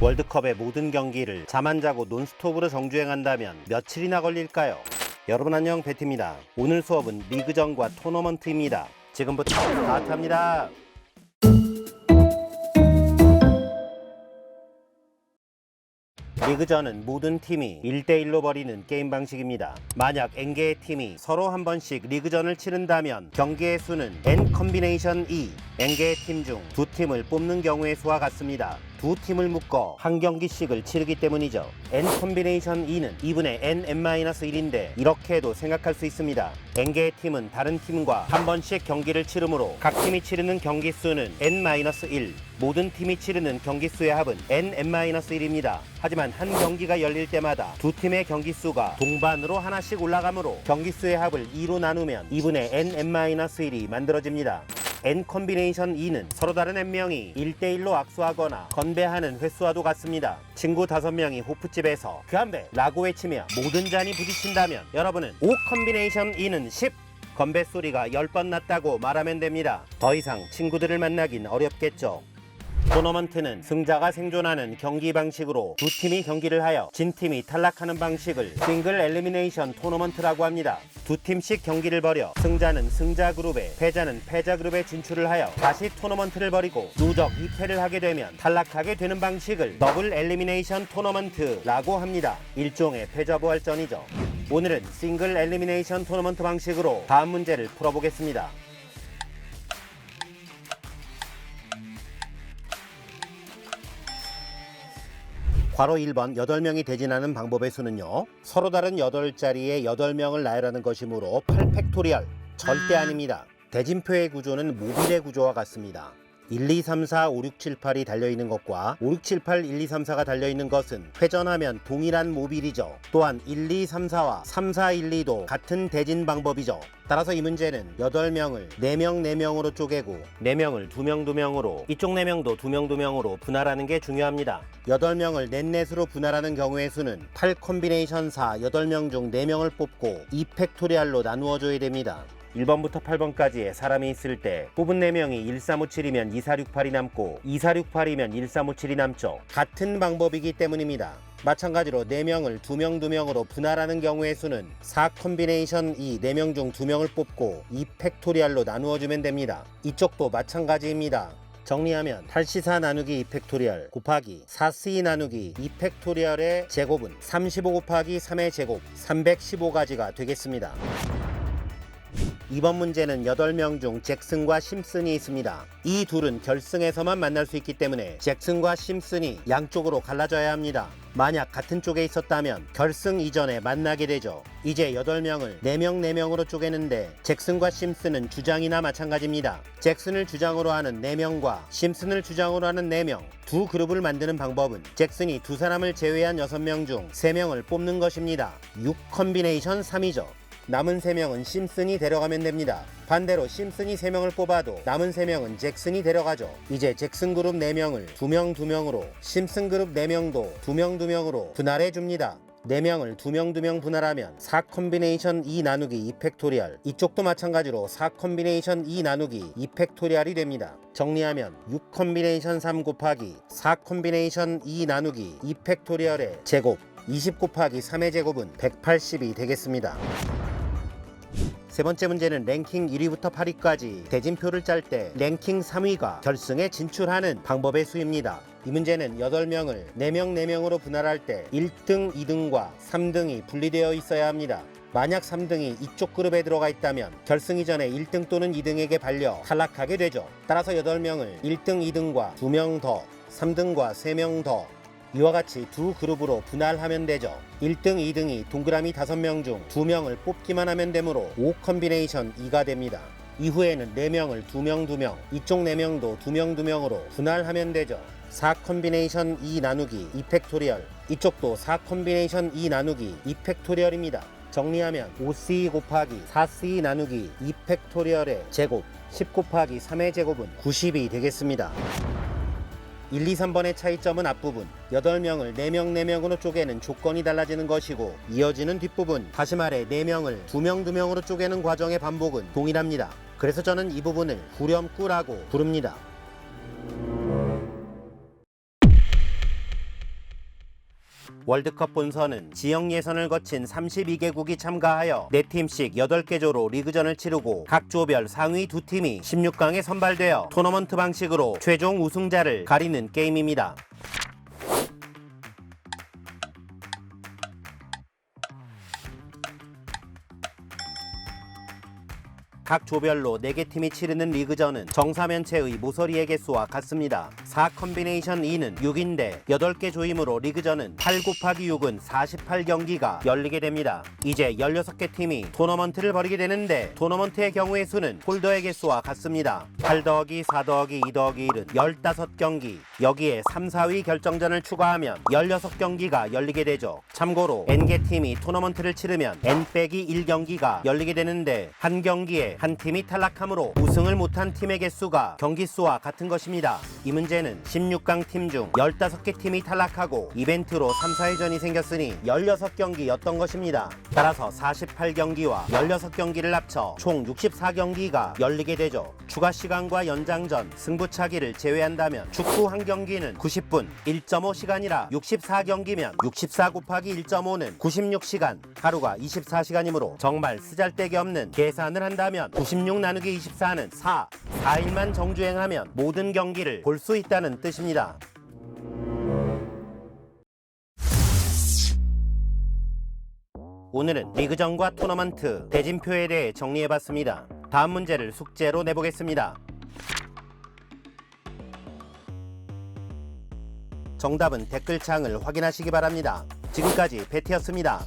월드컵의 모든 경기를 잠 안 자고 논스톱으로 정주행한다면 며칠이나 걸릴까요? 여러분 안녕 배트입니다. 오늘 수업은 리그전과 토너먼트입니다. 지금부터 스타트합니다. 리그전은 모든 팀이 1대1로 벌이는 게임 방식입니다. 만약 N개의 팀이 서로 한 번씩 리그전을 치른다면 경기의 수는 N 컨비네이션 2, N개의 팀 중 두 팀을 뽑는 경우의 수와 같습니다. 두 팀을 묶어 한 경기씩을 치르기 때문이죠. N 컨비네이션 2는 2분의 N N-1인데 이렇게도 생각할 수 있습니다. N개의 팀은 다른 팀과 한 번씩 경기를 치르므로 각 팀이 치르는 경기 수는 N-1 모든 팀이 치르는 경기 수의 합은 N N-1입니다. 하지만 한 경기가 열릴 때마다 두 팀의 경기 수가 동반으로 하나씩 올라가므로 경기 수의 합을 2로 나누면 2분의 N N-1이 만들어집니다. N 컨비네이션 2는 서로 다른 N명이 1대1로 악수하거나 건배하는 횟수와도 같습니다. 친구 5명이 호프집에서 그 한 배 라고 외치며 모든 잔이 부딪힌다면 여러분은 5 컨비네이션 2는 10 건배 소리가 10번 났다고 말하면 됩니다. 더 이상 친구들을 만나긴 어렵겠죠. 토너먼트는 승자가 생존하는 경기 방식으로 두 팀이 경기를 하여 진 팀이 탈락하는 방식을 싱글 엘리미네이션 토너먼트라고 합니다. 두 팀씩 경기를 벌여 승자는 승자 그룹에 패자는 패자 그룹에 진출을 하여 다시 토너먼트를 벌이고 누적 2패를 하게 되면 탈락하게 되는 방식을 더블 엘리미네이션 토너먼트라고 합니다. 일종의 패자 부활전이죠. 오늘은 싱글 엘리미네이션 토너먼트 방식으로 다음 문제를 풀어보겠습니다. 괄호 1번 8명이 대진하는 방법의 수는요. 서로 다른 8자리에 8명을 나열하는 것이므로 8팩토리얼 절대 아닙니다. 대진표의 구조는 모빌의 구조와 같습니다. 1, 2, 3, 4, 5, 6, 7, 8이 달려있는 것과 5, 6, 7, 8, 1, 2, 3, 4가 달려있는 것은 회전하면 동일한 모빌이죠. 또한 1, 2, 3, 4와 3, 4, 1, 2도 같은 대진 방법이죠. 따라서 이 문제는 8명을 4명 4명으로 쪼개고 4명을 2명 2명으로 이쪽 4명도 2명 2명으로 분할하는 게 중요합니다. 8명을 넷넷으로 분할하는 경우의 수는 8 컨비네이션 4 8명 중 4명을 뽑고 2 팩토리알로 나누어줘야 됩니다. 1번부터 8번까지의 사람이 있을 때 뽑은 4명이 1357이면 2468이 남고 2468이면 1357이 남죠. 같은 방법이기 때문입니다. 마찬가지로 4명을 2명 2명으로 분할하는 경우의 수는 4 컨비네이션 2 4명 중 2명을 뽑고 2 팩토리알로 나누어주면 됩니다. 이쪽도 마찬가지입니다. 정리하면 8C4 나누기 2 팩토리얼 곱하기 4C 나누기 2 팩토리얼의 제곱은 35 곱하기 3의 제곱 315가지가 되겠습니다. 이번 문제는 8명 중 잭슨과 심슨이 있습니다. 이 둘은 결승에서만 만날 수 있기 때문에 잭슨과 심슨이 양쪽으로 갈라져야 합니다. 만약 같은 쪽에 있었다면 결승 이전에 만나게 되죠. 이제 8명을 4명 4명으로 쪼개는데 잭슨과 심슨은 주장이나 마찬가지입니다. 잭슨을 주장으로 하는 4명과 심슨을 주장으로 하는 4명 두 그룹을 만드는 방법은 잭슨이 두 사람을 제외한 6명 중 3명을 뽑는 것입니다. 6 컨비네이션 3이죠. 남은 3명은 심슨이 데려가면 됩니다. 반대로 심슨이 3명을 뽑아도 남은 3명은 잭슨이 데려가죠. 이제 잭슨 그룹 4명을 2명 2명으로 심슨 그룹 4명도 2명 2명으로 분할해 줍니다. 4명을 2명 2명 분할하면 4 컨비네이션 2 나누기 2 팩토리얼 이쪽도 마찬가지로 4 컨비네이션 2 나누기 2 팩토리얼이 됩니다. 정리하면 6 컨비네이션 3 곱하기 4 컨비네이션 2 나누기 2 팩토리얼의 제곱 20 곱하기 3의 제곱은 180이 되겠습니다. 세 번째 문제는 랭킹 1위부터 8위까지 대진표를 짤 때 랭킹 3위가 결승에 진출하는 방법의 수입니다. 이 문제는 8명을 4명 4명으로 분할할 때 1등, 2등과 3등이 분리되어 있어야 합니다. 만약 3등이 이쪽 그룹에 들어가 있다면 결승 이전에 1등 또는 2등에게 발려 탈락하게 되죠. 따라서 8명을 1등, 2등과 2명 더, 3등과 3명 더, 이와 같이 두 그룹으로 분할하면 되죠. 1등, 2등이 동그라미 5명 중 2명을 뽑기만 하면 되므로 5 컨비네이션 2가 됩니다. 이후에는 4명을 2명 2명, 이쪽 4명도 2명 2명으로 분할하면 되죠. 4 컨비네이션 2 나누기 2 팩토리얼 이쪽도 4 컨비네이션 2 나누기 2 팩토리얼입니다. 정리하면 5C 곱하기 4C 나누기 2 팩토리얼의 제곱 10 곱하기 3의 제곱은 90이 되겠습니다. 1, 2, 3번의 차이점은 앞부분 8명을 4명 4명으로 쪼개는 조건이 달라지는 것이고 이어지는 뒷부분 다시 말해 4명을 2명 2명으로 쪼개는 과정의 반복은 동일합니다. 그래서 저는 이 부분을 후렴구라고 부릅니다. 월드컵 본선은 지역 예선을 거친 32개국이 참가하여 4팀씩 8개 조로 리그전을 치르고 각 조별 상위 두 팀이 16강에 선발되어 토너먼트 방식으로 최종 우승자를 가리는 게임입니다. 각 조별로 4개 팀이 치르는 리그전은 정사면체의 모서리의 개수와 같습니다. 4 컨비네이션 2는 6인데 8개 조이므로 리그전은 8 곱하기 6은 48경기가 열리게 됩니다. 이제 16개 팀이 토너먼트를 벌이게 되는데 토너먼트의 경우의 수는 홀더의 개수와 같습니다. 8 더하기 4 더하기 2 더하기 1은 15경기 여기에 3, 4위 결정전을 추가하면 16경기가 열리게 되죠. 참고로 N개 팀이 토너먼트를 치르면 N 빼기 1경기가 열리게 되는데 한 경기에 한 팀이 탈락하므로 우승을 못한 팀의 개수가 경기 수와 같은 것입니다. 이 문제 는 16강 팀 중 15개 팀이 탈락하고 이벤트로 3, 4회전이 생겼으니 16경기였던 것입니다. 따라서 48경기와 16경기를 합쳐 총 64경기가 열리게 되죠. 추가 시간과 연장전, 승부차기를 제외한다면 축구 한 경기는 90분, 1.5시간이라 64경기면 64 곱하기 1.5는 96시간, 하루가 24시간이므로 정말 쓰잘데기 없는 계산을 한다면 96 나누기 24는 4, 4일만 정주행하면 모든 경기를 볼 수 있다는 뜻입니다. 오늘은 리그전과 토너먼트, 대진표에 대해 정리해봤습니다. 다음 문제를 숙제로 내보겠습니다. 정답은 댓글창을 확인하시기 바랍니다. 지금까지 베티였습니다.